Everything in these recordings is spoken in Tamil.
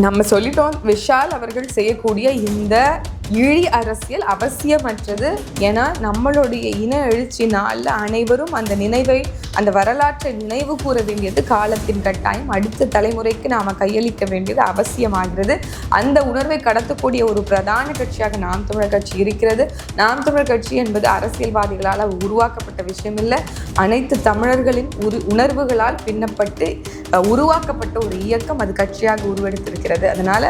நம்ம சொல்லிட்டோம் விஷால் அவர்கள் செய்யக்கூடிய இந்த இழி அரசியல் அவசியமற்றது ஏன்னா நம்மளுடைய இன எழுச்சி நாளில் அனைவரும் அந்த நினைவை அந்த வரலாற்றை நினைவு கூற வேண்டியது காலத்தின் கட்டாயம். அடுத்த தலைமுறைக்கு நாம் கையளிக்க வேண்டியது அவசியமாகிறது. அந்த உணர்வை கடத்தக்கூடிய ஒரு பிரதான கட்சியாக நாம் தமிழர் கட்சி இருக்கிறது. நாம் தமிழர் கட்சி என்பது அரசியல்வாதிகளால் உருவாக்கப்பட்ட விஷயம் இல்லை அனைத்து தமிழர்களின் உரு உணர்வுகளால் பின்னப்பட்டு உருவாக்கப்பட்ட ஒரு இயக்கம் அது கட்சியாக உருவெடுத்திருக்கிறது. அதனால்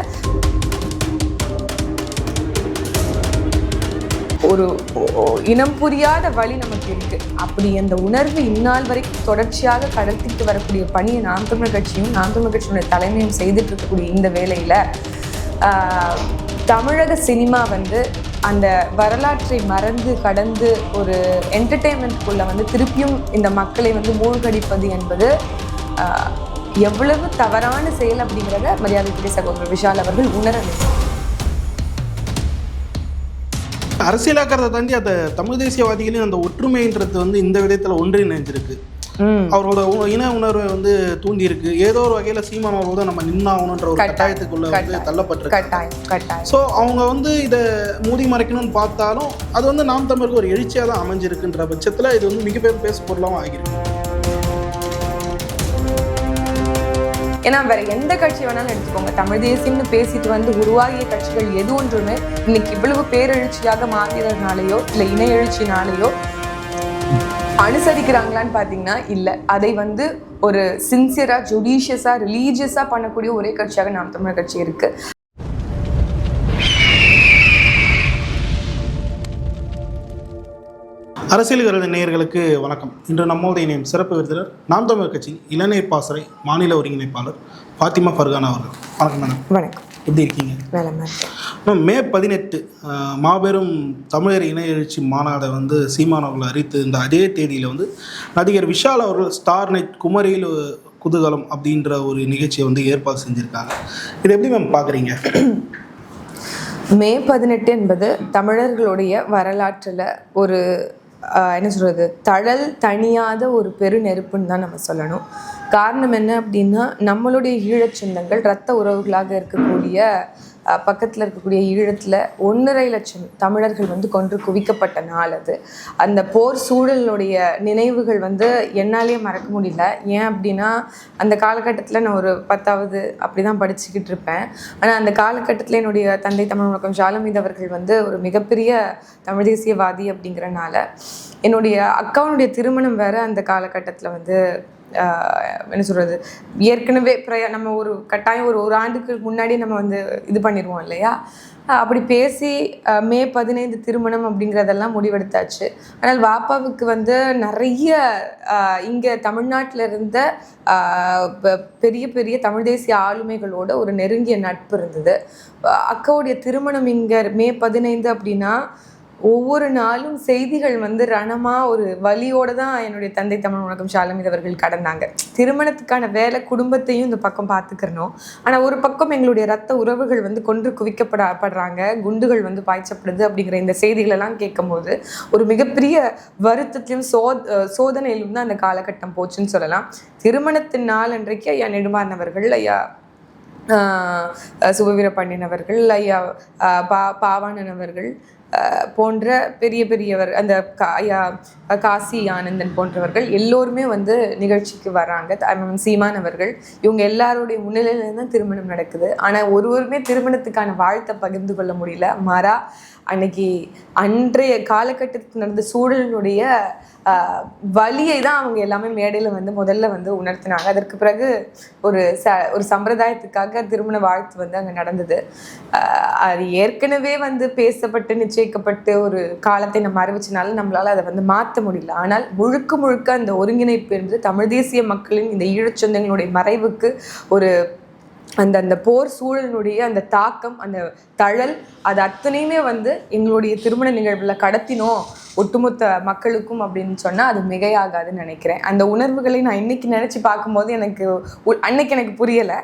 ஒரு இனம் புரியாத வழி நமக்கு இருக்கு. அப்படி அந்த உணர்வு இந்நாள் வரைக்கும் தொடர்ச்சியாக கடத்திட்டு வரக்கூடிய பணியை நாம் தமிழர் கட்சியும் நாம் தமிழர் கட்சியினுடைய தலைமையும் செய்துட்டு இருக்கக்கூடிய இந்த வேலையில் தமிழக சினிமா வந்து அந்த வரலாற்றை மறந்து கடந்து ஒரு என்டர்டெயின்மெண்ட்குள்ளே வந்து திருப்பியும் இந்த மக்களை வந்து மூழ்கடிப்பது என்பது எவ்வளவு தவறான செயல் அப்படிங்கிறத மரியாதைக்குரிய சகோதரர் விஷால் அவர்கள் உணர வேண்டும் அரசியலாக்கிறத தாண்டி அந்த தமிழ் தேசியவாதிகளின் அந்த ஒற்றுமைன்றது வந்து இந்த விதத்தில் ஒன்றிணைஞ்சிருக்கு. அவரோட இன உணர்வை வந்து தூண்டி இருக்கு ஏதோ ஒரு வகையில சீமான் அவர்கள் தான் நம்ம நின்னாகணுன்ற ஒரு கட்டாயத்துக்குள்ள வந்து. தள்ளப்பட்டிருக்கு ஸோ அவங்க வந்து இதை மூடி மறைக்கணும்னு பார்த்தாலும் அது வந்து நாம் தமிழருக்கு ஒரு எழுச்சியாக தான் அமைஞ்சிருக்குன்ற பட்சத்தில் இது வந்து மிகப்பெரிய பேசு பொருளாகவும் ஆகியிருக்கு. ஏன்னா வேற எந்த கட்சி வேணாலும் எடுத்துக்கோங்க. தமிழ் தேசியம்னு பேசிட்டு வந்து உருவாகிய கட்சிகள் எது ஒன்றுமே இன்னைக்கு இவ்வளவு பேரெழுச்சியாக மாறினதுனாலேயோ இல்லை இன எழுச்சினாலேயோ அனுசரிக்கிறாங்களான்னு பார்த்தீங்கன்னா இல்லை. அதை வந்து ஒரு சின்சியராக ஜுடிஷியஸாக ரிலீஜியஸாக பண்ணக்கூடிய ஒரே கட்சியாக நாம் தமிழர் கட்சி இருக்கு. அரசியல் கருத நேயர்களுக்கு வணக்கம். இன்று நம்மோடு இணையும் சிறப்பு விருந்தினர் நாம் தமிழர் கட்சி இளநீர் பாசறை மாநில ஒருங்கிணைப்பாளர் ஃபாத்திமா ஃபர்கானா அவர்கள். வணக்கம் மேடம். வணக்கம். எப்படி இருக்கீங்க? மேம், மே பதினெட்டு மாபெரும் தமிழர் இன எழுச்சி மாநாடை வந்து சீமான் அவர்கள் அறிவித்து இந்த அதே தேதியில் வந்து நடிகர் விஷால் அவர்கள் ஸ்டார் நைட் குமரியில் குதூகலம் அப்படின்ற ஒரு நிகழ்ச்சியை வந்து ஏற்பாடு செஞ்சுருக்காங்க. இது எப்படி மேம் பார்க்குறீங்க மே பதினெட்டு என்பது தமிழர்களுடைய வரலாற்றில் ஒரு என்ன சொல்கிறது தழல் தணியாத ஒரு பெரு நெருப்புன்னு தான் நம்ம சொல்லணும். காரணம் என்ன அப்படின்னா நம்மளுடைய ஈழச் சொந்தங்கள் இரத்த உறவுகளாக இருக்கக்கூடிய பக்கத்தில் இருக்கக்கூடிய ஈழத்தில் ஒன்றரை லட்சம் தமிழர்கள் வந்து கொன்று குவிக்கப்பட்ட நாள் அது. அந்த போர் சூழலுடைய நினைவுகள் வந்து என்னாலேயே மறக்க முடியல. ஏன் அப்படின்னா அந்த காலகட்டத்தில் நான் ஒரு பத்தாவது அப்படி தான் படிச்சுக்கிட்டு இருப்பேன். ஆனால் அந்த காலகட்டத்தில் என்னுடைய தந்தை தமிழ் முழக்கம் ஜாலமீது அவர்கள் வந்து ஒரு மிகப்பெரிய தமிழ் தேசியவாதி அப்படிங்கிறனால என்னுடைய அக்காவுடைய திருமணம் வேறு அந்த காலகட்டத்தில் வந்து என்ன சொல்கிறது ஏற்கனவே பிரய நம்ம ஒரு கட்டாயம் ஒரு ஒரு ஆண்டுக்கு முன்னாடி நம்ம வந்து இது பண்ணிடுவோம் இல்லையா? அப்படி பேசி மே பதினைந்து திருமணம் அப்படிங்கிறதெல்லாம் முடிவெடுத்தாச்சு. ஆனால் வாப்பாவுக்கு வந்து நிறைய இங்கே தமிழ்நாட்டில் இருந்த பெரிய பெரிய தமிழ் தேசிய ஆளுமைகளோட ஒரு நெருங்கிய நட்பு இருந்தது. அக்காவுடைய திருமணம் இங்கே மே பதினைந்து அப்படின்னா ஒவ்வொரு நாளும் செய்திகள் வந்து ரணமாக ஒரு வலியோட தான் என்னுடைய தந்தை தமிழ் வணக்கம் ஷாலமித் அவர்கள் கடந்தாங்க. திருமணத்துக்கான வேலை குடும்பத்தையும் இந்த பக்கம் பார்த்துக்கிறணும். ஆனால் ஒரு பக்கம் எங்களுடைய ரத்த உறவுகள் வந்து கொன்று குவிக்கப்பட படுறாங்க குண்டுகள் வந்து பாய்ச்சப்படுது அப்படிங்கிற இந்த செய்திகளெல்லாம் கேட்கும்போது ஒரு மிகப்பெரிய வருத்தத்திலும் சோ சோதனையிலும் தான் அந்த காலகட்டம் போச்சுன்னு சொல்லலாம். திருமணத்தின் நாள் அன்றைக்கு ஐயா நெடுமாறனவர்கள் ஐயா ஆஹ் சுபவீர பாண்டியன் அவர்கள் ஐயா ஆஹ் பா பாவாணன் அவர்கள் போன்ற பெரிய பெரியவர் அந்த கா- ஐயா காசி ஆனந்தன் போன்றவர்கள் எல்லோருமே வந்து நிகழ்ச்சிக்கு வராங்க. சீமான் அவர்கள் இவங்க எல்லாருடைய முன்னிலையிலேருந்து தான் திருமணம் நடக்குது. ஆனால் ஒருவருமே திருமணத்துக்கான வாழ்த்தை பகிர்ந்து கொள்ள முடியல. மாறா அன்னைக்கு அன்றைய காலகட்டத்தில் நடந்த சூழலினுடைய வழியை தான் அவங்க எல்லாமே மேடையில் வந்து முதல்ல வந்து உணர்த்தினாங்க. அதற்கு பிறகு ஒரு ச ஒரு சம்பிரதாயத்துக்காக திருமண வாழ்த்து வந்து அங்கே நடந்தது. அது ஏற்கனவே வந்து பேசப்பட்டு நிச்சயிக்கப்பட்டு ஒரு காலத்தை நம்ம அறிவிச்சனால நம்மளால் அதை வந்து மாற்ற முடியல. ஆனால் முழுக்க முழுக்க அந்த ஒருங்கிணைப்பு என்பது தமிழ் தேசிய மக்களின் இந்த ஈழச்சொந்தங்களுடைய மறைவுக்கு ஒரு அந்த அந்த போர் சூழலினுடைய அந்த தாக்கம் அந்த தழல் அது அத்தனையுமே வந்து எங்களுடைய திருமண நிகழ்வில் கடத்தினோம் ஒட்டுமொத்த மக்களுக்கும் அப்படின்னு சொன்னால் அது மிகையாகாதுன்னு நினைக்கிறேன். அந்த உணர்வுகளை நான் இன்னைக்கு நினச்சி பார்க்கும்போது எனக்கு உ- அன்னைக்கு எனக்கு புரியலை.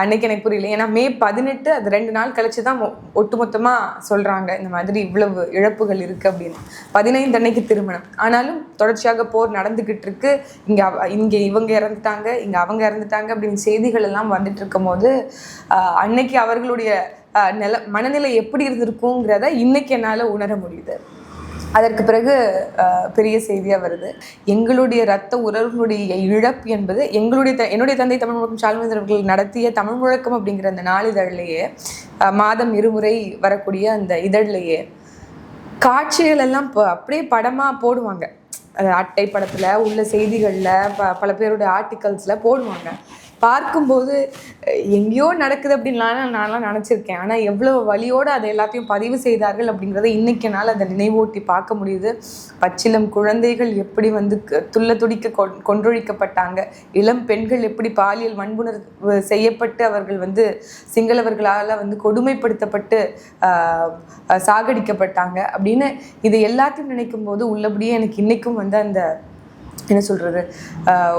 அன்னைக்கு எனக்கு புரியல. ஏன்னா மே பதினெட்டு அது ரெண்டு நாள் கழிச்சு தான் ஒட்டுமொத்தமாக சொல்கிறாங்க இந்த மாதிரி இவ்வளவு இழப்புகள் இருக்குது அப்படின்னு. பதினைந்து அன்னைக்கு திருமணம். ஆனாலும் தொடர்ச்சியாக போர் நடந்துக்கிட்டு இருக்கு. இங்கே அவ- இவங்க இறந்துட்டாங்க இங்கே அவங்க இறந்துட்டாங்க அப்படின்னு செய்திகள் எல்லாம் வந்துட்டு இருக்கும் போது அன்னைக்கு அவர்களுடைய நில மனநிலை எப்படி இருந்திருக்குங்கிறத இன்னைக்கு என்னால் உணர முடியுது. அதற்கு பிறகு அஹ், பெரிய செய்தியாக வருது. எங்களுடைய ரத்த உறவுகளுடைய இழப்பு என்பது எங்களுடைய த- என்னுடைய தந்தை தமிழ் முழக்கம் சால்மேந்தர் அவர்கள் நடத்திய தமிழ் முழக்கம் அப்படிங்கிற அந்த நாளிதழிலேயே மாதம் இருமுறை வரக்கூடிய அந்த இதழிலேயே காட்சிகள் எல்லாம் அப்படியே படமாக போடுவாங்க. அட்டை படத்தில் உள்ள செய்திகளில் ப பல பேருடைய ஆர்டிகல்ஸில் போடுவாங்க. பார்க்கும்போது எங்கேயோ நடக்குது அப்படின்லாம் நான்லாம் நினச்சிருக்கேன். ஆனால் எவ்வளோ வழியோடு அதை எல்லாத்தையும் பதிவு செய்தார்கள் அப்படிங்கிறத இன்னைக்கு நாள் அதை நினைவூட்டி பார்க்க முடியுது. பச்சிலம் குழந்தைகள் எப்படி வந்து க- துள்ள துடிக்க கொன்- கொன்றொழிக்கப்பட்டாங்க. இளம் பெண்கள் எப்படி பாலியல் வன்புணர்வு செய்யப்பட்டு அவர்கள் வந்து சிங்களவர்களால் வந்து கொடுமைப்படுத்தப்பட்டு சாகடிக்கப்பட்டாங்க அப்படின்னு இது எல்லாத்தையும் நினைக்கும் போது உள்ளபடியே எனக்கு இன்றைக்கும் வந்து அந்த என்ன சொல்கிறது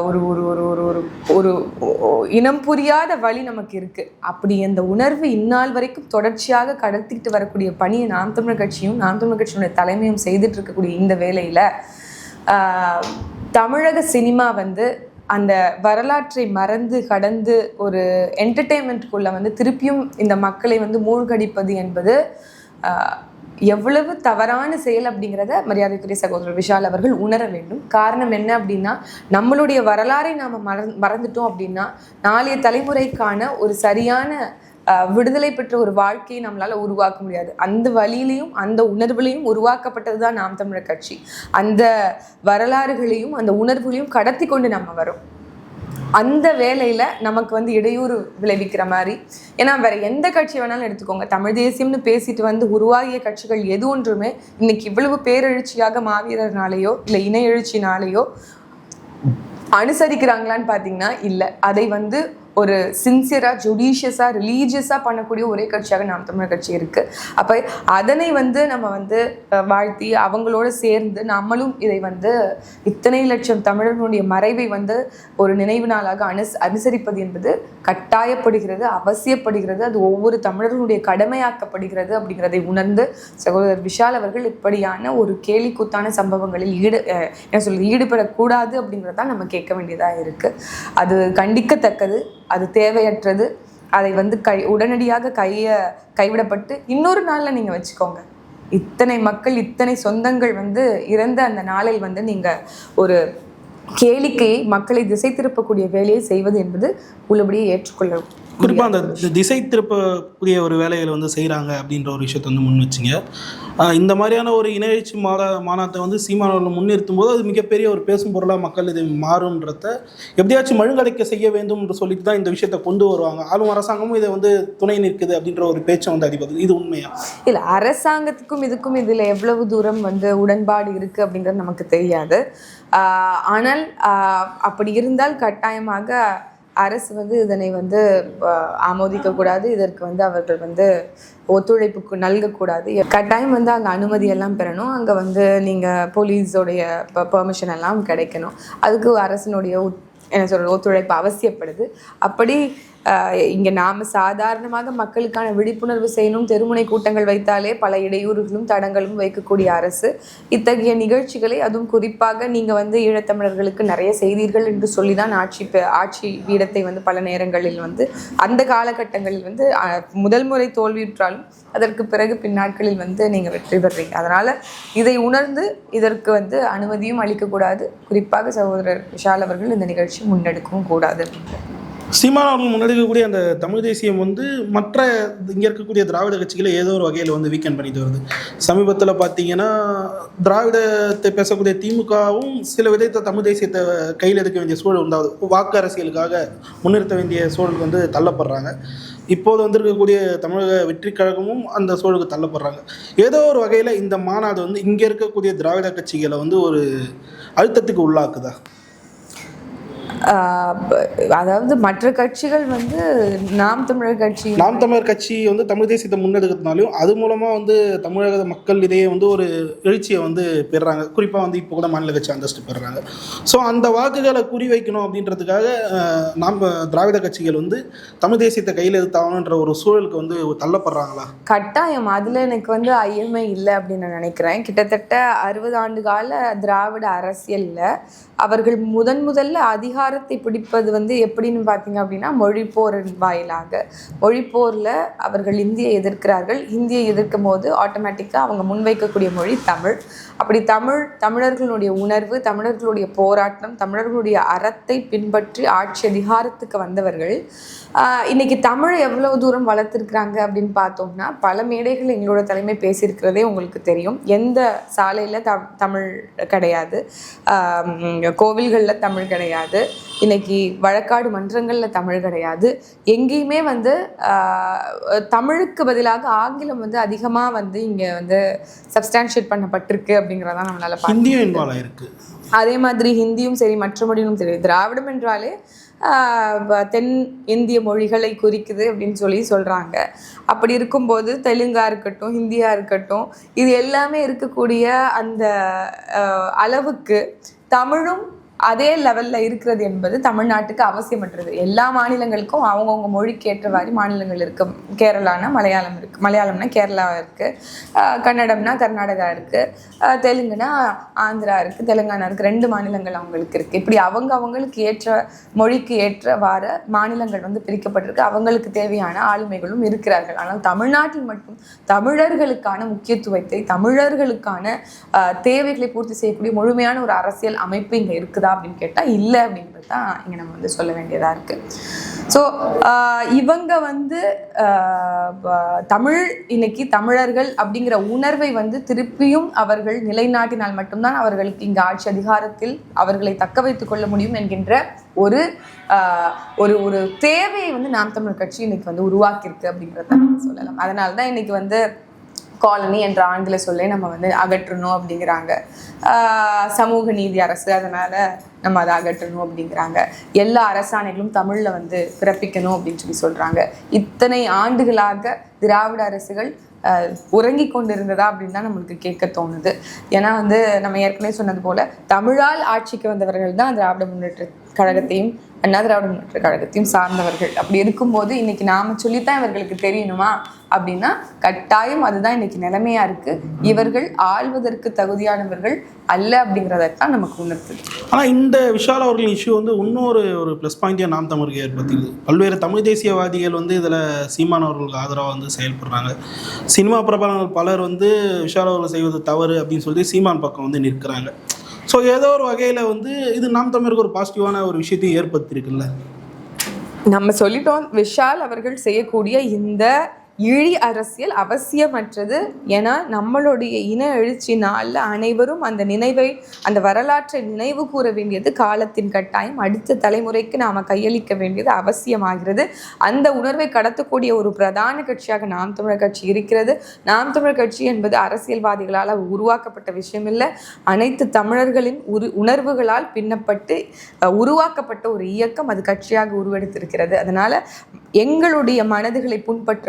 ஒரு ஒரு ஒரு ஒரு ஒரு ஒரு இனம் புரியாத வழி நமக்கு இருக்குது அப்படி அந்த உணர்வு இந்நாள் வரைக்கும் தொடர்ச்சியாக கடத்திட்டு வரக்கூடிய பணியை நாம் தமிழர் கட்சியும் நாம் தமிழர் கட்சியினுடைய தலைமையும் செய்துட்டு இருக்கக்கூடிய இந்த வேலையில் தமிழக சினிமா வந்து அந்த வரலாற்றை மறந்து கடந்து ஒரு என்டர்டெயின்மெண்ட்குள்ளே வந்து திருப்பியும் இந்த மக்களை வந்து மூழ்கடிப்பது என்பது எவ்வளவு தவறான செயல் அப்படிங்கிறத மரியாதைக்குரிய சகோதரர் விஷால் அவர்கள் உணர வேண்டும். காரணம் என்ன அப்படின்னா நம்மளுடைய வரலாறை நாம் மறந் மறந்துட்டோம் அப்படின்னா நாளைய தலைமுறைக்கான ஒரு சரியான விடுதலை பெற்ற ஒரு வாழ்க்கையை நம்மளால் உருவாக்க முடியாது. அந்த வழியிலையும் அந்த உணர்வுலையும் உருவாக்கப்பட்டது தான் நாம் தமிழர் கட்சி. அந்த வரலாறுகளையும் அந்த உணர்வுகளையும் கடத்தி கொண்டு நம்ம வரோம். அந்த வேலையில் நமக்கு வந்து இடையூறு விளைவிக்கிற மாதிரி. ஏன்னா வேற எந்த கட்சி வேணாலும் எடுத்துக்கோங்க. தமிழ் தேசியம்னு பேசிட்டு வந்து உருவாகிய கட்சிகள் எது ஒன்றுமே இன்னைக்கு இவ்வளவு பேரெழுச்சியாக மாவீரர்னாலேயோ இல்லை இன எழுச்சினாலேயோ அனுசரிக்கிறாங்களான்னு பார்த்தீங்கன்னா இல்லை. அதை வந்து ஒரு சின்சியராக ஜுடிஷியஸாக ரிலீஜியஸாக பண்ணக்கூடிய ஒரே கட்சியாக நாம் தமிழர் கட்சி இருக்குது அப்போ அதனை வந்து நம்ம வந்து வாழ்த்தி அவங்களோட சேர்ந்து நம்மளும் இதை வந்து இத்தனை லட்சம் தமிழர்களுடைய மறைவை வந்து ஒரு நினைவு நாளாக அனுஸ் அனுசரிப்பது என்பது கட்டாயப்படுகிறது அவசியப்படுகிறது. அது ஒவ்வொரு தமிழர்களுடைய கடமையாக்கப்படுகிறது அப்படிங்கிறதை உணர்ந்து சகோதரர் விஷால் அவர்கள் இப்படியான ஒரு கேலிக்கூத்தான சம்பவங்களில் ஈடு என்ன சொல்றது ஈடுபடக்கூடாது அப்படிங்கிறதான் நம்ம கேட்க வேண்டியதாக இருக்குது அது கண்டிக்கத்தக்கது. அது தேவையற்றது. அதை வந்து கை உடனடியாக கைய கைவிடப்பட்டு இன்னொரு நாளில் நீங்கள் வச்சுக்கோங்க. இத்தனை மக்கள் இத்தனை சொந்தங்கள் வந்து இறந்த அந்த நாளில் வந்து நீங்கள் ஒரு கேளிக்கையை மக்களை திசை திருப்பக்கூடிய வேலையை செய்வது என்பது உள்ளபடியே ஏற்றுக்கொள்ளவும் குறிப்பாக அந்த திசை திருப்பக்கூடிய ஒரு வேலைகளை வந்து செய்கிறாங்க அப்படின்ற ஒரு விஷயத்தை வந்து முன் வச்சிங்க. இந்த மாதிரியான ஒரு இணையழ்ச்சி மாத மாநாட்டை வந்து சீமானவர்கள் முன்னிறுத்தும் போது அது மிகப்பெரிய ஒரு பேசும் பொருளாக மக்கள் இது மாறும்ன்றத எப்படியாச்சும் மழுங்கடைக்க செய்ய வேண்டும் என்று சொல்லிட்டு தான் இந்த விஷயத்தை கொண்டு வருவாங்க. ஆளும் அரசாங்கமும் இதை வந்து துணை நிற்குது அப்படின்ற ஒரு பேச்சை வந்து அடிப்பது இது உண்மையா? இல்லை அரசாங்கத்துக்கும் இதுக்கும் இதில் எவ்வளவு தூரம் வந்து உடன்பாடு இருக்குது அப்படிங்கிறது நமக்கு தெரியாது. ஆனால் அப்படி இருந்தால் கட்டாயமாக அரசு வந்து இதனை வந்து ஆமோதிக்கக்கூடாது. இதற்கு வந்து அவர்கள் வந்து ஒத்துழைப்புக்கு நல்கக்கூடாது. கட்டாயம் வந்து அங்கே அனுமதி எல்லாம் பெறணும். அங்கே வந்து நீங்கள் போலீஸோடைய பெர்மிஷன் எல்லாம் கிடைக்கணும். அதுக்கு அரசினுடைய என்ன சொல்கிறது ஒத்துழைப்பு அவசியப்படுது. அப்படி இங்கே நாம் சாதாரணமாக மக்களுக்கான விழிப்புணர்வு செய்யணும் தெருமுனை கூட்டங்கள் வைத்தாலே பல இடையூறுகளும் தடங்களும் வைக்கக்கூடிய அரசு. இத்தகைய நிகழ்ச்சிகளை அதுவும் குறிப்பாக நீங்கள் வந்து ஈழத்தமிழர்களுக்கு நிறைய செய்தீர்கள் என்று சொல்லி தான் ஆட்சி ஆட்சி பீடத்தை வந்து பல நேரங்களில் வந்து அந்த காலகட்டங்களில் வந்து முதல் முறை தோல்வியுற்றாலும் அதற்கு பிறகு பின்னாட்களில் வந்து நீங்கள் வெற்றி பெறுறீங்க அதனால் இதை உணர்ந்து இதற்கு வந்து அனுமதியும் அளிக்கக்கூடாது. குறிப்பாக சகோதரர் விஷால் அவர்கள் இந்த நிகழ்ச்சி முன்னெடுக்கவும் கூடாது. சீமான் அவர்கள் முன்னெடுக்கக்கூடிய அந்த தமிழ் தேசியம் வந்து மற்ற இங்கே இருக்கக்கூடிய திராவிட கட்சிகளை ஏதோ ஒரு வகையில் வந்து வீக்கெண்ட் பண்ணிட்டு வருது. சமீபத்தில் பார்த்தீங்கன்னா திராவிடத்தை பேசக்கூடிய திமுகவும் சில விதத்தை தமிழ் தேசியத்தை கையில் எடுக்க வேண்டிய சூழல் உண்டாகுது வாக்கு அரசியலுக்காக முன்னிறுத்த வேண்டிய சூழலுக்கு வந்து தள்ளப்படுறாங்க. இப்போது வந்திருக்கக்கூடிய தமிழக வெற்றி கழகமும் அந்த சூழலுக்கு தள்ளப்படுறாங்க. ஏதோ ஒரு வகையில் இந்த மாநாடு வந்து இங்கே இருக்கக்கூடிய திராவிட கட்சிகளை வந்து ஒரு அழுத்தத்துக்கு உள்ளாக்குதா? அதாவது மற்ற கட்சிகள் வந்து நாம் தமிழர் கட்சி நாம் தமிழர் கட்சி வந்து தமிழ் தேசியத்தை முன்னெடுக்கிறதுனாலையும் அது மூலமாக வந்து தமிழக மக்கள் இடையே வந்து ஒரு எழுச்சியை வந்து பெறுறாங்க. குறிப்பாக வந்து இப்போ கூட மாநில கட்சி அந்தஸ்து பெறுறாங்க. ஸோ அந்த வாக்குகளை குறிவைக்கணும் அப்படின்றதுக்காக நாம் திராவிட கட்சிகள் வந்து தமிழ் தேசியத்தை கையில் எடுத்தாகணுன்ற ஒரு சூழலுக்கு வந்து தள்ளப்படுறாங்களா? கட்டாயம். அதுல எனக்கு வந்து ஐயமே இல்லை அப்படின்னு நான் நினைக்கிறேன். கிட்டத்தட்ட அறுபது ஆண்டு கால திராவிட அரசியல்ல அவர்கள் முதன் முதல்ல அதிகாரத்தை பிடிப்பது வந்து எப்படின்னு பார்த்தீங்க அப்படின்னா மொழிப்போரின் வாயிலாக. மொழிப்போரில் அவர்கள் இந்தியை எதிர்க்கிறார்கள். இந்தியை எதிர்க்கும் போது ஆட்டோமேட்டிக்காக அவங்க முன்வைக்கக்கூடிய மொழி தமிழ். அப்படி தமிழ் தமிழர்களுடைய உணர்வு தமிழர்களுடைய போராட்டம் தமிழர்களுடைய அறத்தை பின்பற்றி ஆட்சி அதிகாரத்துக்கு வந்தவர்கள் இன்றைக்கி இன்னைக்கு தமிழை எவ்வளவு தூரம் வளர்த்துருக்குறாங்க அப்படின்னு பார்த்தோம்னா பல மேடைகள் எங்களோட தலைமை பேசியிருக்கிறதே உங்களுக்கு தெரியும். எந்த சாலையில் த தமிழ் கிடையாது. கோவில்களில் தமிழ் கிடையாது. இன்னைக்கு வழக்காடு மன்றங்களில் தமிழ் கிடையாது. எங்கேயுமே வந்து தமிழுக்கு பதிலாக ஆங்கிலம் வந்து அதிகமாக வந்து இங்கே வந்து சப்ஸ்டான்ஷியேட் பண்ணப்பட்டிருக்கு அப்படிங்கிறதான் நம்மளால ஹிந்தியும் அதே மாதிரி ஹிந்தியும் சரி மற்ற மொழியும் சரி திராவிடம் என்றாலே தென் இந்திய மொழிகளை குறிக்குது அப்படின்னு சொல்லி சொல்கிறாங்க அப்படி இருக்கும்போது தெலுங்கா இருக்கட்டும் ஹிந்தியா இருக்கட்டும் இது எல்லாமே இருக்கக்கூடிய அந்த அளவுக்கு தமிழும் அதே லெவலில் இருக்கிறது என்பது தமிழ்நாட்டுக்கு அவசியமற்றது. எல்லா மாநிலங்களுக்கும் அவங்கவுங்க மொழிக்கு ஏற்றவாறு மாநிலங்கள் இருக்கு. கேரளானா மலையாளம் இருக்குது மலையாளம்னா கேரளா இருக்குது கன்னடம்னா கர்நாடகா இருக்குது தெலுங்குனா ஆந்திரா இருக்குது தெலுங்கானா இருக்குது ரெண்டு மாநிலங்கள் அவங்களுக்கு இருக்குது இப்படி அவங்க அவங்களுக்கு ஏற்ற மொழிக்கு ஏற்றவாறு மாநிலங்கள் வந்து பிரிக்கப்பட்டிருக்கு. அவங்களுக்கு தேவையான ஆளுமைகளும் இருக்கிறார்கள். ஆனால் தமிழ்நாட்டில் மட்டும் தமிழர்களுக்கான முக்கியத்துவத்தை தமிழர்களுக்கான தேவைகளை பூர்த்தி செய்யக்கூடிய முழுமையான ஒரு அரசியல் அமைப்பு இங்கே இருக்குதா அப்படின்னு கேட்டால் இல்லை அப்படின்றது தான் இங்கே நம்ம வந்து சொல்ல வேண்டியதாக இருக்குது ஸோ இவங்க வந்து ஆஹ், தமிழ் இன்னைக்கு தமிழர்கள் அப்படிங்கிற உணர்வை வந்து திருப்பியும் அவர்கள் நிலைநாட்டினால் மட்டும்தான் அவர்களுக்கு இங்கே ஆட்சி அதிகாரத்தில் அவர்களை தக்க வைத்துக் கொள்ள முடியும் என்கின்ற ஒரு ஆஹ், ஒரு ஒரு தேவையை வந்து நாம் தமிழ் கட்சி இன்னைக்கு வந்து உருவாக்கியிருக்கு அப்படிங்கிறத சொல்லலாம். அதனால தான் இன்னைக்கு வந்து காலனி என்ற ஆங்கில சொல்லை நம்ம வந்து அகற்றணும் அப்படிங்கிறாங்க. சமூக நீதி அரசு அதனால நம்ம அதை அகற்றணும் அப்படிங்கிறாங்க. எல்லா அரசாணைகளும் தமிழில் வந்து பிறப்பிக்கணும் அப்படின்னு சொல்லி சொல்கிறாங்க இத்தனை ஆண்டுகளாக திராவிட அரசுகள் உறங்கி கொண்டிருந்ததா அப்படின்னு தான் நம்மளுக்கு கேட்க தோணுது. ஏன்னா வந்து நம்ம ஏற்கனவே சொன்னது போல தமிழால் ஆட்சிக்கு வந்தவர்கள் தான் திராவிட முன்னேற்ற கழகத்தையும் அண்ணா திராவிட முன்னேற்ற கழகத்தையும் சார்ந்தவர்கள். அப்படி இருக்கும்போது இன்னைக்கு நாம சொல்லித்தான் இவர்களுக்கு தெரியணுமா? அப்படின்னா கட்டாயம் அதுதான் இன்னைக்கு நிலைமையா இருக்கு. இவர்கள் ஆள்வதற்கு தகுதியானவர்கள் அல்ல அப்படிங்கிறதான் நமக்கு உணர்த்துது. ஆனால் இந்த விஷால் அவர்களின் இஷ்யூ வந்து இன்னொரு ஒரு ப்ளஸ் பாயிண்ட்டாக நாம் தமிழுக்கு ஏற்படுத்தியது பல்வேறு தமிழ் தேசியவாதிகள் வந்து இதில் சீமான் அவர்களுக்கு ஆதரவாக வந்து செயல்படுறாங்க. சினிமா பிரபலங்கள் பலர் வந்து விஷால் அவர்கள் செய்வது தவறு அப்படின்னு சொல்லி சீமான் பக்கம் வந்து நிற்கிறாங்க. ஸோ ஏதோ ஒரு வகையில் வந்து இது நாம் தமிழருக்கு ஒரு பாசிட்டிவான ஒரு விஷயத்தையும் ஏற்படுத்தியிருக்குல்ல? நம்ம சொல்லிட்டோம் விஷால் அவர்கள் செய்யக்கூடிய இந்த இழி அரசியல் அவசியமற்றது ஏன்னா நம்மளுடைய இன எழுச்சி நாளில் அனைவரும் அந்த நினைவை அந்த வரலாற்றை நினைவு கூற வேண்டியது காலத்தின் கட்டாயம். அடுத்த தலைமுறைக்கு நாம் கையளிக்க வேண்டியது அவசியமாகிறது. அந்த உணர்வை கடத்தக்கூடிய ஒரு பிரதான கட்சியாக நாம் தமிழர் கட்சி இருக்கிறது. நாம் தமிழர் கட்சி என்பது அரசியல்வாதிகளால் உருவாக்கப்பட்ட விஷயம் இல்லை அனைத்து தமிழர்களின் உரு உணர்வுகளால் பின்னப்பட்டு உருவாக்கப்பட்ட ஒரு இயக்கம் அது கட்சியாக உருவெடுத்திருக்கிறது. அதனால் எங்களுடைய மனதுகளை புண்பற்ற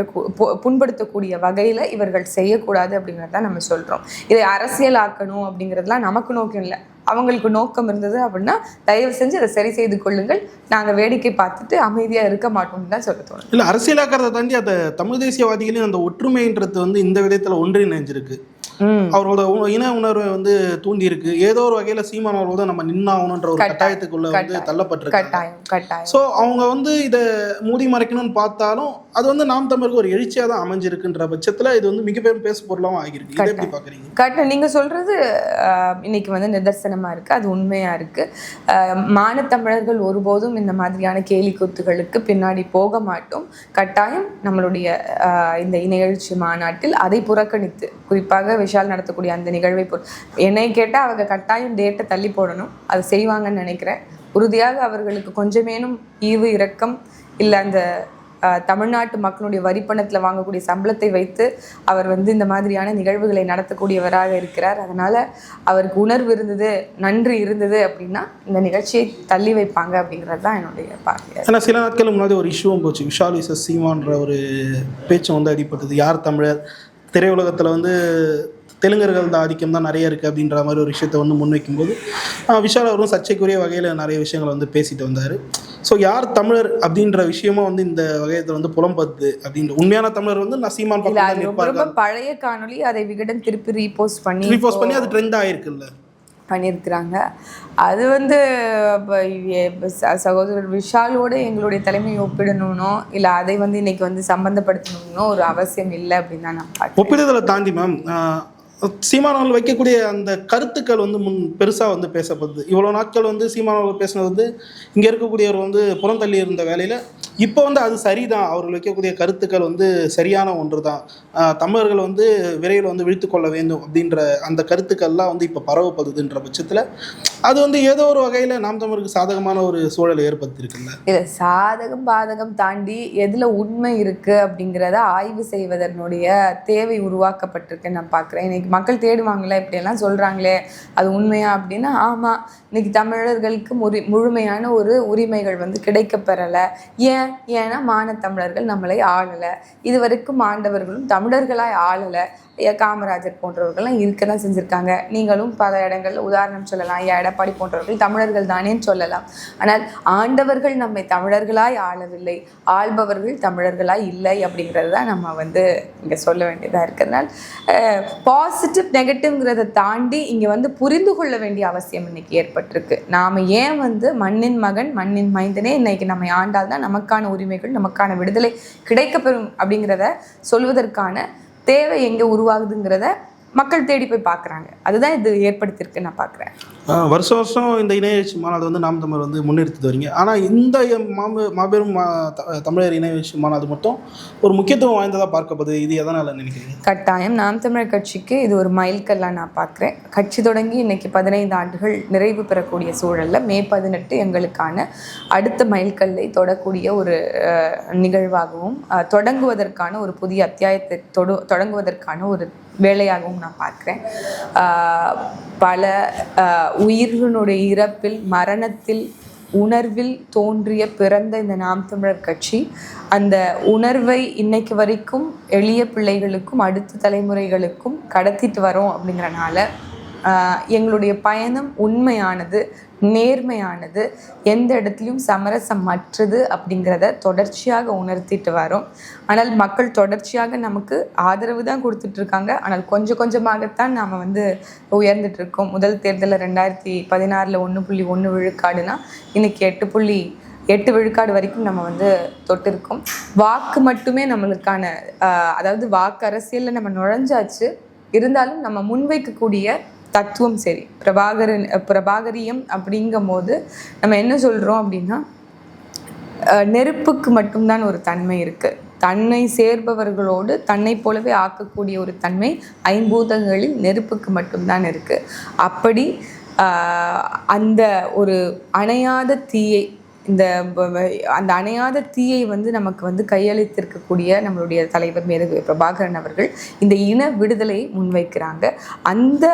புண்படுத்தக்கூடிய வகையில் இவர்கள் செய்யக்கூடாது அப்படிங்கிறத தான் நம்ம சொல்கிறோம் இதை அரசியலாக்கணும் அப்படிங்கிறதுலாம் நமக்கு நோக்கம் இல்லை. அவங்களுக்கு நோக்கம் இருந்தது அப்படின்னா தயவு செஞ்சு அதை சரி செய்து கொள்ளுங்கள். நாங்கள் வேடிக்கை பார்த்துட்டு அமைதியாக இருக்க மாட்டோம்னு தான் சொல்ல தோணும். இல்லை அரசியலாக்கிறத தாண்டி அந்த தமிழ் தேசியவாதிகளின் அந்த ஒற்றுமைன்றது வந்து இந்த விதத்தில் ஒன்றிணைஞ்சிருக்கு. அவரோட இன உணர்வை வந்து தூண்டி இருக்கு ஏதோ ஒரு வகையில் சீமான் அவர்கள் தான் நம்ம நின்னாகணுன்ற ஒரு கட்டாயத்துக்குள்ள வந்து கட்டாயம். ஸோ அவங்க வந்து இதை மூடி மறைக்கணும்னு பார்த்தாலும் அது வந்து நாம் தமிழுக்கு ஒரு எழுச்சியாக தான் அமைஞ்சிருக்குன்ற பட்சத்தில் இது வந்து மிகப்பெரும் பேசு பொருளாகவும் ஆகியிருக்கு. இதை எப்படி பார்க்குறீங்க கரெக்ட் நீங்கள் சொல்கிறது இன்னைக்கு வந்து நிதர்சனமாக இருக்குது அது உண்மையாக இருக்குது மானத்தமிழர்கள் ஒருபோதும் இந்த மாதிரியான கேலி கூத்துகளுக்கு பின்னாடி போக மாட்டோம். கட்டாயம் நம்மளுடைய இந்த இன எழுச்சி மாநாட்டில் அதை புறக்கணித்து குறிப்பாக விஷால் நடத்தக்கூடிய அந்த நிகழ்வை பொறு என்னை கேட்டால் அவங்க கட்டாயம் டேட்டை தள்ளி போடணும். அது செய்வாங்கன்னு நினைக்கிறேன். உறுதியாக அவர்களுக்கு கொஞ்சமேனும் ஈவு இரக்கம் இல்லை அந்த தமிழ்நாட்டு மக்களுடைய வரிப்பணத்தில் வாங்கக்கூடிய சம்பளத்தை வைத்து அவர் வந்து இந்த மாதிரியான நிகழ்வுகளை நடத்தக்கூடியவராக இருக்கிறார். அதனால் அவருக்கு உணர்வு இருந்தது நன்றி இருந்தது அப்படின்னா இந்த நிகழ்ச்சியை தள்ளி வைப்பாங்க அப்படிங்கிறது தான் என்னுடைய பார்வை. ஆனால் சில நாட்கள் முன்னாடி ஒரு இஷ்யூவும் போச்சு. விஷால் விசஸ் சீமான்ற ஒரு பேச்சு வந்து அடிப்பட்டது யார் தமிழர்? திரையுலகத்தில் வந்து தெலுங்கர்கள் தான் ஆதிக்கம் தான் நிறைய இருக்குது அப்படின்ற மாதிரி ஒரு விஷயத்தை வந்து முன்வைக்கும்போது விஷால் அவரும் சர்ச்சைக்குரிய வகையில் நிறைய விஷயங்களை வந்து பேசிட்டு வந்தார். ஸோ யார் தமிழர் அப்படின்ற விஷயமும் வந்து இந்த வகையத்தில் வந்து புலம்புது அப்படின்ற உண்மையான தமிழர் வந்து நான் சீமான் இல்ல பக்கம் பழைய காணொளி அதை விகடன் திருப்பி ரீபோஸ்ட் பண்ணி ரீபோஸ்ட் பண்ணி அது ட்ரெண்ட் ஆயிருக்குல்ல. பண்ணியிருக்கிறாங்க. அது வந்து சகோதரர் விஷாலோட எங்களுடைய தலைமையை ஒப்பிடணும்னோ இல்லை அதை வந்து இன்னைக்கு வந்து சம்பந்தப்படுத்தணும்னோ ஒரு அவசியம் இல்லை அப்படின்னு தான் நான் ஒப்பிடுதலை தாண்டி மேம் சீமானவர்கள் வைக்கக்கூடிய அந்த கருத்துக்கள் வந்து முன் பெருசாக வந்து பேசப்படுது. இவ்வளோ நாட்கள் வந்து சீமானவர்கள் பேசினது வந்து இங்கே இருக்கக்கூடியவர் வந்து புறந்தள்ளி இருந்த வேலையில் இப்போ வந்து அது சரிதான். அவர்கள் வைக்கக்கூடிய கருத்துக்கள் வந்து சரியான ஒன்று தான் தமிழர்கள் வந்து விரைவில் வந்து விழித்து கொள்ள வேண்டும் அப்படின்ற அந்த கருத்துக்கள்லாம் வந்து இப்போ பரவப்படுதுன்ற பட்சத்தில் அது வந்து ஏதோ ஒரு வகையில் நாம் தமிழருக்கு சாதகமான ஒரு சூழலை ஏற்படுத்தியிருக்குல்ல. இல்லை சாதகம் பாதகம் தாண்டி எதில் உண்மை இருக்குது அப்படிங்கிறத ஆய்வு செய்வதனுடைய தேவை உருவாக்கப்பட்டிருக்கு நான் பார்க்குறேன் இன்னைக்கு மக்கள் தேடுவாங்களே இப்படியெல்லாம் சொல்கிறாங்களே அது உண்மையா அப்படின்னா ஆமாம் இன்னைக்கு தமிழர்களுக்கு முறி முழுமையான ஒரு உரிமைகள் வந்து கிடைக்கப்பெறலை ஏன்? ஏன்னா மானத்தமிழர்கள் நம்மளை ஆளலை. இது வரைக்கும் ஆண்டவர்களும் தமிழர்களாய் ஆளலை. காமராஜர் போன்றவர்கள்லாம் இருக்க தான் செஞ்சுருக்காங்க. நீங்களும் பல இடங்களில் உதாரணம் சொல்லலாம். ஐயா எடப்பாடி போன்றவர்கள் தமிழர்கள் தானேன்னு சொல்லலாம். ஆனால் ஆண்டவர்கள் நம்மை தமிழர்களாய் ஆளவில்லை. ஆள்பவர்கள் தமிழர்களாய் இல்லை அப்படிங்கிறது தான் நம்ம வந்து இங்கே சொல்ல வேண்டியதாக இருக்கிறதுனால பாசிட்டிவ் நெகட்டிவ்ங்கிறத தாண்டி இங்கே வந்து புரிந்து கொள்ள வேண்டிய அவசியம் இன்னைக்கு ஏற்பட்டிருக்கு. நாம் ஏன் வந்து மண்ணின் மகன் மண்ணின் மைந்தனே இன்னைக்கு நம்மை ஆண்டால் தான் நமக்கான உரிமைகள் நமக்கான விடுதலை கிடைக்கப்பெறும் அப்படிங்கிறத சொல்வதற்கான தேவை எங்கே உருவாகுதுங்கிறத மக்கள் தேடி போய் பார்க்குறாங்க. அதுதான் இது ஏற்படுத்தியிருக்கு நான் பார்க்குறேன். வருஷம் வருஷம் இந்த இணையவெளி மாநாடு வந்து நாம் தமிழர் வந்து முன்னெடுத்து வரீங்க. ஆனால் இந்த மாபெ மாபெரும் தமிழர் இணையவெளி மாநாடு மட்டும் ஒரு முக்கியத்துவம் வாய்ந்ததாக பார்க்கப்படுது. இது எதனால் நினைக்கிறீங்க? கட்டாயம் நாம் தமிழர் கட்சிக்கு இது ஒரு மைல்கல்லாக நான் பார்க்குறேன். கட்சி தொடங்கி இன்னைக்கு பதினைந்து ஆண்டுகள் நிறைவு பெறக்கூடிய சூழலில் மே பதினெட்டு எங்களுக்கான அடுத்த மைல்கல்லை தொடக்கூடிய ஒரு நிகழ்வாகவும் தொடங்குவதற்கான ஒரு புதிய அத்தியாயத்தை தொடு தொடங்குவதற்கான ஒரு வேலையாகவும் நான் பார்க்குறேன். பல உயிர்களுடைய இறப்பில் மரணத்தில் உணர்வில் தோன்றிய பிறந்த இந்த நாம் தமிழர் கட்சி அந்த உணர்வை இன்னைக்கு வரைக்கும் எளிய பிள்ளைகளுக்கும் அடுத்த தலைமுறைகளுக்கும் கடத்திட்டு வரோம் அப்படிங்கிறனால எங்களுடைய பயணம் உண்மையானது நேர்மையானது எந்த இடத்துலையும் சமரசம் மற்றது அப்படிங்கிறத தொடர்ச்சியாக உணர்த்திட்டு வரோம். ஆனால் மக்கள் தொடர்ச்சியாக நமக்கு ஆதரவு தான் கொடுத்துட்டு இருக்காங்க ஆனால் கொஞ்சம் கொஞ்சமாகத்தான் நாம் வந்து உயர்ந்துட்டு இருக்கோம் முதல் தேர்தலில் ரெண்டாயிரத்தி பதினாறில் ஒன்று புள்ளி ஒன்று விழுக்காடுனா இன்னைக்கு எட்டு புள்ளி எட்டு விழுக்காடு வரைக்கும் நம்ம வந்து தொட்டிருக்கோம். வாக்கு மட்டுமே நம்மளுக்கான அதாவது வாக்கு அரசியலில் நம்ம நுழைஞ்சாச்சு. இருந்தாலும் நம்ம முன்வைக்கக்கூடிய தத்துவம் சரி. பிரபாகரன் பிரபாகரியம் அப்படிங்கும் போது நம்ம என்ன சொல்கிறோம் அப்படின்னா நெருப்புக்கு மட்டும்தான் ஒரு தன்மை இருக்குது தன்னை சேர்பவர்களோடு தன்னை போலவே ஆக்கக்கூடிய ஒரு தன்மை ஐம்பூதங்களில் நெருப்புக்கு மட்டும்தான் இருக்குது அப்படி அந்த ஒரு அணையாத தீயை இந்த அந்த அணையாத தீயை வந்து நமக்கு வந்து கையளித்திருக்கக்கூடிய நம்மளுடைய தலைவர் மேதகு பிரபாகரன் அவர்கள் இந்த இன விடுதலையை முன்வைக்கிறாங்க. அந்த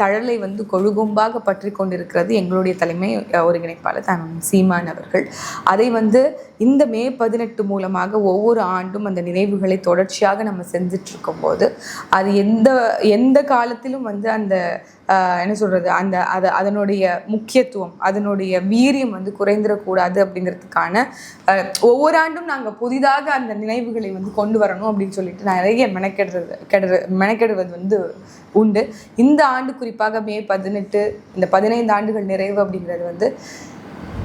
தழலை வந்து கொழுகொம்பாக பற்றி கொண்டிருக்கிறது எங்களுடைய தலைமை ஒருங்கிணைப்பாளர் தான் சீமான் அவர்கள். அதை வந்து இந்த மே பதினெட்டு மூலமாக ஒவ்வொரு ஆண்டும் அந்த நினைவுகளை தொடர்ச்சியாக நம்ம செஞ்சுட்டு போது அது எந்த எந்த காலத்திலும் வந்து அந்த என்ன சொல்கிறது அந்த அது அதனுடைய முக்கியத்துவம் அதனுடைய வீரியம் வந்து குறைந்துடக்கூடாது அப்படிங்கிறதுக்கான ஒவ்வொரு ஆண்டும் நாங்கள் புதிதாக அந்த நினைவுகளை வந்து கொண்டு வரணும் அப்படின்னு சொல்லிட்டு நிறைய மெனக்கெடுறது கெடுற மெனக்கெடுவது வந்து உண்டு. இந்த ஆண்டு குறிப்பாக மே பதினெட்டு இந்த பதினைந்து ஆண்டுகள் நிறைவு அப்படிங்கிறது வந்து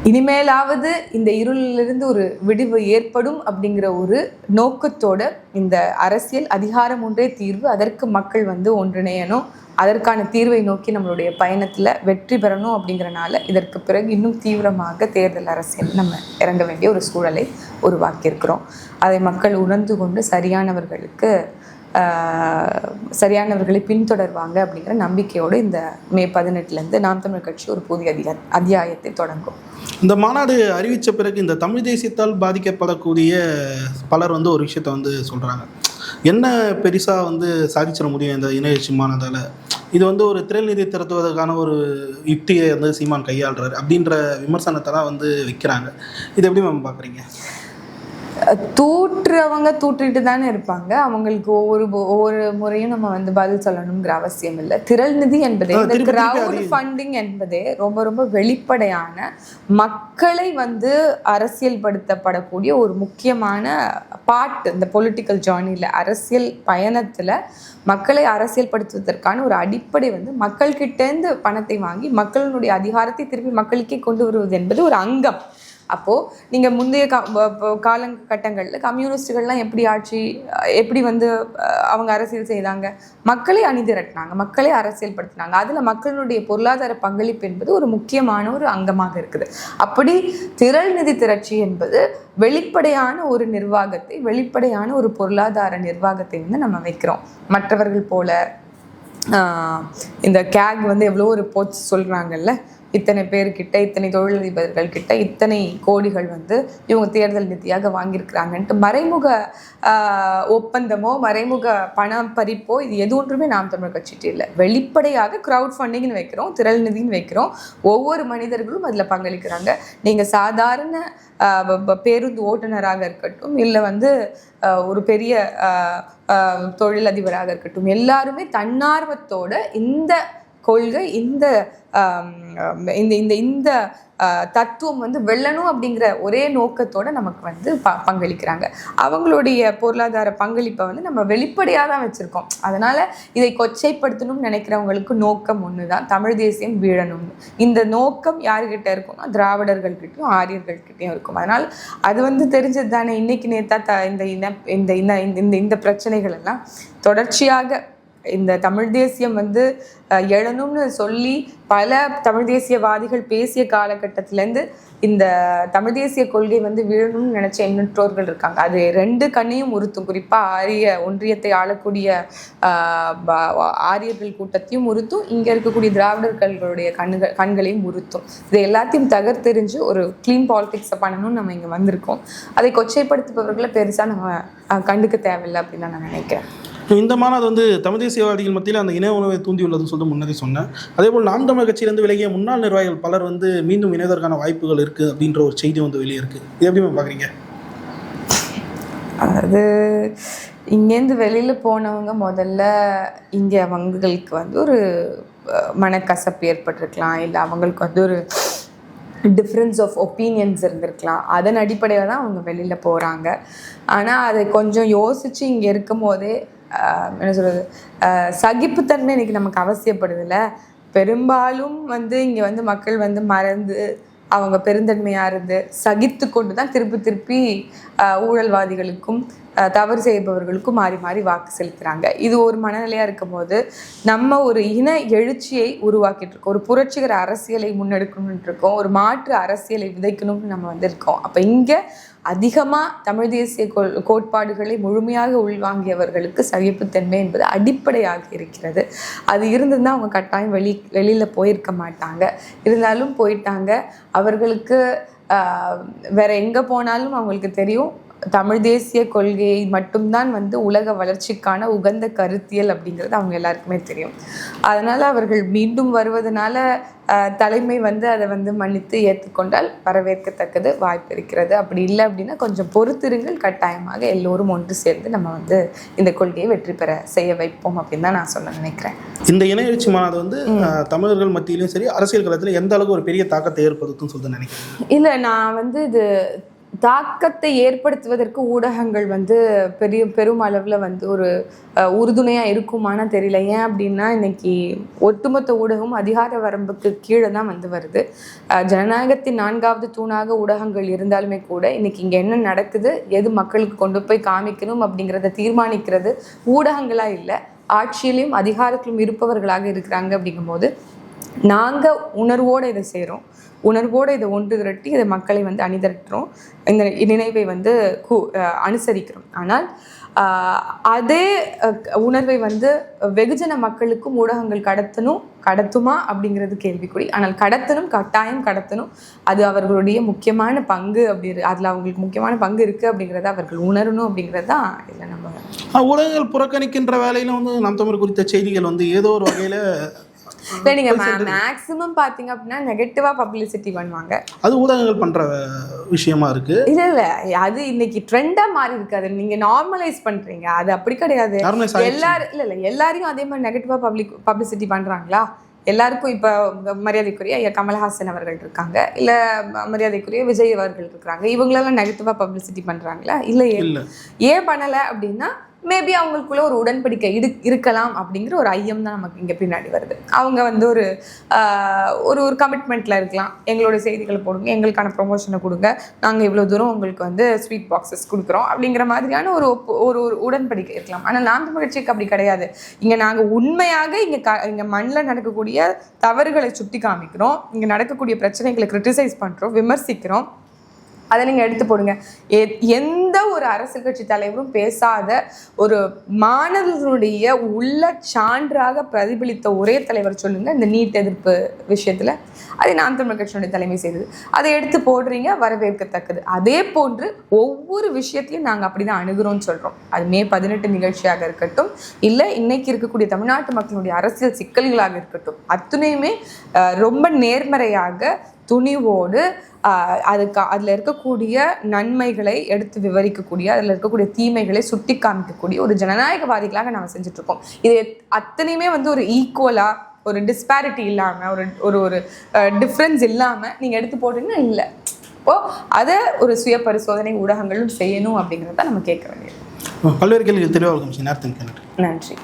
இனிமேலாவது இந்த இருளிலிருந்து ஒரு விடிவு ஏற்படும் அப்படிங்கிற ஒரு நோக்கத்தோட இந்த அரசியல் அதிகாரம் ஒன்றே தீர்வு அதற்கு மக்கள் வந்து ஒன்றிணையணும் அதற்கான தீர்வை நோக்கி நம்மளுடைய பயணத்தில் வெற்றி பெறணும் அப்படிங்கிறனால இதற்கு பிறகு இன்னும் தீவிரமாக தேர்தல் அரசியல் நம்ம இறங்க வேண்டிய ஒரு சூழலை உருவாக்கியிருக்கிறோம். அதை மக்கள் உணர்ந்து கொண்டு சரியானவர்களுக்கு சரியானவர்களை பின்தொடர்வாங்க அப்படிங்கிற நம்பிக்கையோடு இந்த மே பதினெட்டுலேருந்து நாம் தமிழ் கட்சி ஒரு புதிய அதிகா அத்தியாயத்தை தொடங்கும். இந்த மாநாடு அறிவித்த பிறகு இந்த தமிழ் தேசியத்தால் பாதிக்கப்படக்கூடிய பலர் வந்து ஒரு விஷயத்த வந்து சொல்கிறாங்க என்ன பெருசாக வந்து சாதிச்சிட முடியும் இந்த இணையச்சி மாநாடால் இது வந்து ஒரு திரைநிதி நிதி திரட்டுவதற்கான ஒரு யுக்தியை வந்து சீமான் கையாளுறாரு அப்படின்ற விமர்சனத்தை தான் வந்து வைக்கிறாங்க. இது எப்படி மேம் பார்க்குறீங்க? தூற்றுறவங்க தூற்றிட்டு தானே இருப்பாங்க. அவங்களுக்கு ஒவ்வொரு ஒவ்வொரு முறையும் நம்ம வந்து பதில் சொல்லணுங்கிற அவசியம் இல்லை. திரள் நிதி என்பதே இந்த கிரவுட் ஃபண்டிங் என்பதே ரொம்ப ரொம்ப வெளிப்படையான மக்களை வந்து அரசியல்படுத்தப்படக்கூடிய ஒரு முக்கியமான பாட்டு இந்த பொலிட்டிக்கல் ஜேர்னியில் அரசியல் பயணத்துல மக்களை அரசியல்படுத்துவதற்கான ஒரு அடிப்படை வந்து மக்கள்கிட்டேருந்து பணத்தை வாங்கி மக்களுடைய அதிகாரத்தை திருப்பி மக்களுக்கே கொண்டு வருவது என்பது ஒரு அங்கம். அப்போது நீங்கள் முந்தைய கால கட்டங்களில் கம்யூனிஸ்டுகள்லாம் எப்படி ஆட்சி எப்படி வந்து அவங்க அரசியல் செய்தாங்க? மக்களை அணிதிரட்டினாங்க மக்களை அரசியல்படுத்தினாங்க. அதில் மக்களுடைய பொருளாதார பங்களிப்பு என்பது ஒரு முக்கியமான ஒரு அங்கமாக இருக்குது. அப்படி திரள் நிதி திரட்சி என்பது வெளிப்படையான ஒரு நிர்வாகத்தை வெளிப்படையான ஒரு பொருளாதார நிர்வாகத்தை வந்து நம்ம வைக்கிறோம். மற்றவர்கள் போல இந்த கேக் வந்து எவ்வளோ ஒரு போச்சு சொல்கிறாங்கல்ல இத்தனை பேர்கிட்ட இத்தனை தொழிலதிபர்கள் கிட்ட இத்தனை கோடிகள் வந்து இவங்க தேர்தல் நிதியாக வாங்கியிருக்கிறாங்கன்ட்டு மறைமுக ஒப்பந்தமோ மறைமுக பண பறிப்போ இது எது ஒன்றுமே நாம் தமிழ் கட்சிட்டு இல்லை. வெளிப்படையாக க்ரௌட் ஃபண்டிங்னு வைக்கிறோம் திரள் நிதின்னு வைக்கிறோம். ஒவ்வொரு மனிதர்களும் அதில் பங்களிக்கிறாங்க. நீங்கள் சாதாரண பேருந்து ஓட்டுநராக இருக்கட்டும் இல்லை வந்து ஒரு பெரிய தொழிலதிபராக இருக்கட்டும் எல்லாருமே தன்னார்வத்தோட இந்த கொள்கை இந்த இந்த இந்த இந்த தத்துவம் வந்து வெல்லணும் அப்படிங்கிற ஒரே நோக்கத்தோட நமக்கு வந்து ப பங்களிக்கிறாங்க. அவங்களுடைய பொருளாதார பங்களிப்பை வந்து நம்ம வெளிப்படையாக தான் வச்சுருக்கோம். அதனால் இதை கொச்சைப்படுத்தணும்னு நினைக்கிறவங்களுக்கு நோக்கம் ஒன்று தான் தமிழ் தேசியம் வீழணும் இந்த நோக்கம் யாருக்கிட்ட இருக்கும்னா திராவிடர்கள்கிட்டையும் ஆரியர்கள்கிட்டையும் இருக்கும். அதனால் அது வந்து தெரிஞ்சது தானே இன்னைக்கு நேத்தா த இந்த இன இந்த இந்த இந்த இந்த பிரச்சனைகள் எல்லாம் தொடர்ச்சியாக இந்த தமிழ் தேசியம் வந்து எழணும்னு சொல்லி பல தமிழ் தேசியவாதிகள் பேசிய காலகட்டத்திலேருந்து இந்த தமிழ் தேசிய கொள்கை வந்து வீழணும்னு நினைச்ச எண்ணற்றோர்கள் இருக்காங்க. அது ரெண்டு கண்ணையும் உறுத்தும். குறிப்பாக ஆரிய ஒன்றியத்தை ஆளக்கூடிய ஆரியர்கள் கூட்டத்தையும் உறுத்தும். இங்கே இருக்கக்கூடிய திராவிடர்களுடைய கண்கள் கண்களையும் உறுத்தும். இதை எல்லாத்தையும் தகர்த்தெறிஞ்சு ஒரு க்ளீன் பாலிடிக்ஸை பண்ணணும்னு நம்ம இங்கே வந்திருக்கோம். அதை கொச்சைப்படுத்துபவர்களை பெருசாக நம்ம கண்டுக்க தேவையில்லை அப்படின்னு நான் நினைக்கிறேன். இந்த மாநாடு வந்து தமிழ் தேசியவாதிகள் மத்தியில் அந்த இணைய உணவை தூண்டியுள்ளதுன்னு சொல்லிட்டு முன்னதே சொன்னேன். அதே போல் நாம் தமிழ் கட்சியிலிருந்து விலகிய முன்னாள் நிர்வாகிகள் பலர் வந்து மீண்டும் இணைவதற்கான வாய்ப்புகள் இருக்குது அப்படின்ற ஒரு செய்தி வந்து வெளியே இருக்குது இது எப்படி மேம் பார்க்குறீங்க அது இங்கேருந்து வெளியில் போனவங்க முதல்ல இங்கே அவங்களுக்கு வந்து ஒரு மனக்கசப்பு ஏற்பட்டிருக்கலாம். இல்லை அவங்களுக்கு வந்து ஒரு டிஃப்ரென்ஸ் ஆஃப் ஒப்பீனியன்ஸ் இருந்திருக்கலாம். அதன் அடிப்படையில் தான் அவங்க வெளியில் போகிறாங்க ஆனால் அதை கொஞ்சம் யோசித்து இங்கே இருக்கும் போதே என்ன சொல்கிறது சகிப்புத்தன்மை இன்னைக்கு நமக்கு அவசியப்படுதுல்ல. பெரும்பாலும் வந்து இங்கே வந்து மக்கள் வந்து மறந்து அவங்க பெருந்தன்மையாக இருந்து சகித்து கொண்டு தான் திருப்பி திருப்பி ஊழல்வாதிகளுக்கும் தவறு செய்பவர்களுக்கும் மாறி மாறி வாக்கு செலுத்துகிறாங்க இது ஒரு மனநிலையாக இருக்கும்போது நம்ம ஒரு இன எழுச்சியை உருவாக்கிட்டு இருக்கோம். ஒரு புரட்சிகர அரசியலை முன்னெடுக்கணும்னு இருக்கோம். ஒரு மாற்று அரசியலை விதைக்கணும்னு நம்ம வந்திருக்கோம் அப்போ இங்கே அதிகமாக தமிழ் தேசிய கோட்பாடுகளை முழுமையாக உள்வாங்கியவர்களுக்கு சகிப்புத்தன்மை என்பது அடிப்படையாக இருக்கிறது. அது இருந்திருந்தா அவங்க கட்டாயம் வெளி வெளியில் போயிருக்க மாட்டாங்க. இருந்தாலும் போயிட்டாங்க. அவர்களுக்கு வேறு வேற எங்கே போனாலும் அவங்களுக்கு தெரியும். தமிழ் தேசிய கொள்கையை மட்டும்தான் வந்து உலக வளர்ச்சிக்கான உகந்த கருத்தியல் அப்படிங்கிறது அவங்க எல்லாருக்குமே தெரியும். அதனால் அவர்கள் மீண்டும் வருவதனால தலைமை வந்து அதை வந்து மன்னித்து ஏற்றுக்கொண்டால் வரவேற்கத்தக்கது வாய்ப்பு இருக்கிறது. அப்படி இல்லை அப்படின்னா கொஞ்சம் பொறுத்திருங்கள் கட்டாயமாக எல்லோரும் ஒன்று சேர்ந்து நம்ம வந்து இந்த கொள்கையை வெற்றி பெற செய்ய வைப்போம் அப்படின்னு தான் நான் சொல்ல நினைக்கிறேன். இந்த இணைய எழுச்சி மாநாடு வந்து தமிழர்கள் மத்தியிலும் சரி அரசியல் களத்தில் எந்த அளவுக்கு ஒரு பெரிய தாக்கத்தை ஏற்படுத்தும் சொல்லிட்டு நினைக்கிறேன் இல்லை நான் வந்து இது தாக்கத்தை ஏற்படுத்துவதற்கு ஊடகங்கள் வந்து பெரிய பெரும் அளவில் வந்து ஒரு உறுதுணையாக உறுதுணையா இருக்குமான்னு தெரியல. ஏன் அப்படின்னா இன்னைக்கு ஒட்டுமொத்த ஊடகம் அதிகார வரம்புக்கு கீழே தான் வந்து வருது. ஜனநாயகத்தின் நான்காவது தூணாக ஊடகங்கள் இருந்தாலுமே கூட இன்னைக்கு இங்கே என்ன நடக்குது எது மக்களுக்கு கொண்டு போய் காமிக்கணும் அப்படிங்கிறத தீர்மானிக்கிறது ஊடகங்களாக இல்லை ஆட்சியிலையும் அதிகாரத்திலும் இருப்பவர்களாக இருக்கிறாங்க அப்படிங்கும்போது நாங்கள் உணர்வோடு இதை செய்கிறோம் உணர்வோடு இதை ஒன்று திரட்டி இதை மக்களை வந்து அணிதிரட்டுறோம். இந்த நினைவை வந்து கூ அனுசரிக்கிறோம். ஆனால் அதே உணர்வை வந்து வெகுஜன மக்களுக்கும் ஊடகங்கள் கடத்தணும் கடத்துமா அப்படிங்கிறது கேள்விக்குறி. ஆனால் கடத்தணும் கட்டாயம் கடத்தணும். அது அவர்களுடைய முக்கியமான பங்கு அப்படி அதில் அவங்களுக்கு முக்கியமான பங்கு இருக்குது அப்படிங்கிறத அவர்கள் உணரணும் அப்படிங்கிறது தான் இதில் நம்ம ஊடகங்கள் புறக்கணிக்கின்ற வேலையில் வந்து நம் தமிழ் குறித்த செய்திகள் வந்து ஏதோ ஒரு வகையில் இல்லை நீங்க மேக்ஸிமம் பாத்தீங்க அப்படின்னா நெகட்டிவா பப்ளிசிட்டி பண்ணுவாங்க. அது ஊடகங்கள் பண்ற விஷயமா இருக்கு. இல்ல இல்ல. அது இன்னைக்கு ட்ரெண்டா மாறி இருக்கு. அதை நீங்க நார்மலைஸ் பண்றீங்க. அது அப்படி கிடையாது. எல்லாரும் இல்ல இல்ல. எல்லாரையும் அதே மாதிரி நெகட்டிவா பப்ளிக் பப்ளிசிட்டி பண்றாங்களா? எல்லாருக்கும் இப்போ மரியாதைக்குரிய ஐயா கமல்ஹாசன் அவர்கள் இருக்காங்க. இல்ல மரியாதைக்குரிய விஜய் அவர்கள் இருக்கிறாங்க இவங்களெல்லாம் நெகட்டிவா பப்ளிசிட்டி பண்றாங்களா? இல்லையே. இல்ல. ஏன் பண்ணல அப்படின்னா மேபி அவங்களுக்குள்ள ஒரு உடன்படிக்கை இரு இருக்கலாம் அப்படிங்கிற ஒரு ஐயம் தான் நமக்கு இங்கே பின்னாடி வருது. அவங்க வந்து ஒரு ஒரு ஒரு கமிட்மெண்ட்டில் இருக்கலாம். எங்களோட செய்திகளை போடுங்க எங்களுக்கான ப்ரொமோஷனை கொடுங்க. நாங்கள் இவ்வளோ தூரம் உங்களுக்கு வந்து ஸ்வீட் பாக்ஸஸ் கொடுக்குறோம் அப்படிங்கிற மாதிரியான ஒரு ஒரு ஒரு உடன்படிக்கை இருக்கலாம். ஆனால் நாம் தமிழ்ச்சிக்கு அப்படி கிடையாது. இங்கே நாங்கள் உண்மையாக இங்கே க இங்கே மண்ணில் நடக்கக்கூடிய தவறுகளை சுட்டி காமிக்கிறோம். இங்கே நடக்கக்கூடிய பிரச்சனைகளை கிரிட்டிசைஸ் பண்ணுறோம் விமர்சிக்கிறோம். அதை நீங்கள் எடுத்து போடுங்க. எ- எந்த ஒரு அரசியல் கட்சி தலைவரும் பேசாத ஒரு மாணவர்களுடைய உள்ள சான்றாக பிரதிபலித்த ஒரே தலைவர் சொல்லுங்க இந்த நீட் எதிர்ப்பு விஷயத்தில். அது நாம் தமிழ் கட்சியினுடைய தலைமை செய்தது. அதை எடுத்து போடுறீங்க வரவேற்கத்தக்கது. அதே போன்று ஒவ்வொரு விஷயத்தையும் நாங்கள் அப்படி தான் அணுகிறோம்னு சொல்கிறோம் அது மே பதினெட்டு நிகழ்ச்சியாக இருக்கட்டும் இல்லை இன்னைக்கு இருக்கக்கூடிய தமிழ்நாட்டு மக்களுடைய அரசியல் சிக்கல்களாக இருக்கட்டும் அத்துணையுமே ரொம்ப நேர்மறையாக துணிவோடு அதுக்கு அதில் இருக்கக்கூடிய நன்மைகளை எடுத்து விவரிக்கக்கூடிய அதில் இருக்கக்கூடிய தீமைகளை சுட்டி காமிக்கக்கூடிய ஒரு ஜனநாயகவாதிகளாக நாங்கள் செஞ்சுட்ருக்கோம். இது அத்தனையுமே வந்து ஒரு ஈக்குவலாக ஒரு டிஸ்பாரிட்டி இல்லாமல் ஒரு ஒரு ஒரு டிஃப்ரென்ஸ் இல்லாமல் நீங்கள் எடுத்து போட்டீங்கன்னா இல்லை. ஓ அதை ஒரு சுய பரிசோதனை ஊடகங்களும் செய்யணும் அப்படிங்கிறத நம்ம கேட்க வேண்டியது. பல்வேறு கேள்விகள் தெளிவாக இருக்கும். நன்றி.